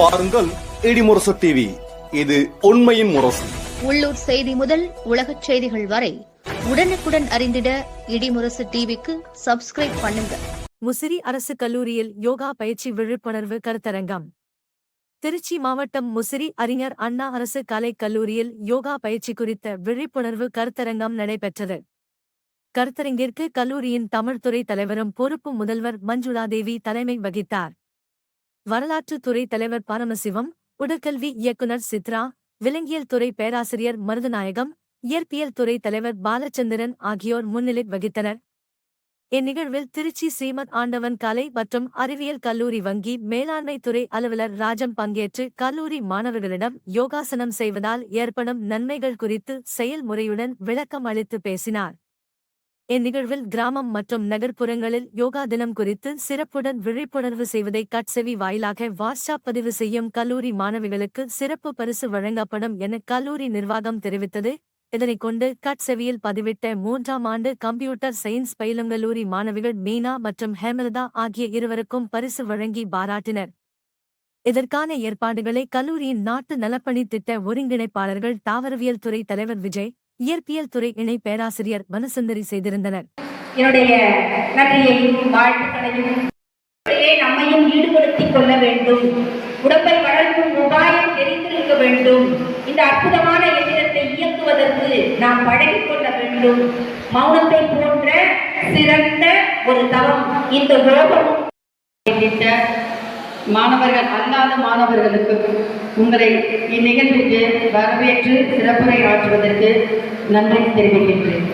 பாருங்கள் இடிமுரசு டிவி இது உண்மையின் முரசு. உள்ளூர் செய்தி முதல் உலகச் செய்திகள் வரை உடனுக்குடன் அறிந்திட இடிமுரசு டிவிக்கு சப்ஸ்கிரைப் பண்ணுங்க. முசிறி அரசு கல்லூரியில் யோகா பயிற்சி விழிப்புணர்வு கருத்தரங்கம். திருச்சி மாவட்டம் முசிறி அறிஞர் அண்ணா அரசு கலைக் கல்லூரியில் யோகா பயிற்சி குறித்த விழிப்புணர்வு கருத்தரங்கம் நடைபெற்றது. கருத்தரங்கிற்கு கல்லூரியின் தமிழ்துறை தலைவரும் பொறுப்பு முதல்வர் மஞ்சுளா தேவி தலைமை வகித்தார். வரலாற்றுத் துறை தலைவர் பரமசிவம் உடற்கல்வி இயக்குனர் சித்ரா விலங்கியல் துறை பேராசிரியர் மருதநாயகம் இயற்பியல் துறை தலைவர் பாலச்சந்திரன் ஆகியோர் முன்னிலை வகித்தனர். இந்நிகழ்வில் திருச்சி ஸ்ரீமத் ஆண்டவன் கலை மற்றும் அறிவியல் கல்லூரி வங்கி மேலாண்மை துறை அலுவலர் ராஜம் பங்கேற்று கல்லூரி மாணவர்களிடம் யோகாசனம் செய்வதால் ஏற்படும் நன்மைகள் குறித்து செயல்முறையுடன் விளக்கம் அளித்து பேசினார். இந்நிகழ்வில் கிராமம் மற்றும் நகர்ப்புறங்களில் யோகா தினம் குறித்து சிறப்புடன் விழிப்புணர்வு செய்வதை கட்செவி வாயிலாக வாட்ஸ்அப் பதிவு செய்யும் கல்லூரி மாணவிகளுக்கு சிறப்பு பரிசு வழங்கப்படும் என கல்லூரி நிர்வாகம் தெரிவித்தது. இதனைக் கொண்டு கட்செவியில் பதிவிட்ட மூன்றாம் ஆண்டு கம்ப்யூட்டர் சயின்ஸ் பயிலும் கல்லூரி மாணவிகள் மீனா மற்றும் ஹேமலதா ஆகிய இருவருக்கும் பரிசு வழங்கி பாராட்டினர். இதற்கான ஏற்பாடுகளை கல்லூரியின் நாட்டு நலப்பணி திட்ட ஒருங்கிணைப்பாளர்கள் தாவரவியல் துறை தலைவர் விஜய் இயற்பியல் துறை இணை பேராசிரியர் வனசுந்தரி செய்திருந்தனர். என்னுடைய நன்றியையும் வாழ்த்துக்களையும் நம்மையும் ஈடுபடுத்திக் கொள்ள வேண்டும். உடம்பை வளர்க்கும் உபாயம் தெரிந்திருக்க வேண்டும். இந்த அற்புதமான எந்திரத்தை இயக்குவதற்கு நாம் பழகிக் கொள்ள வேண்டும். மௌனத்தை போன்ற சிறந்த ஒரு தவம் இந்த யோகமும் மாணவர்கள் அல்லாத மாணவர்களுக்கு உங்களை இந்நிகழ்வுக்கு வரவேற்று சிறப்புரை ஆற்றுவதற்கு நன்றி தெரிவிக்கின்றேன்.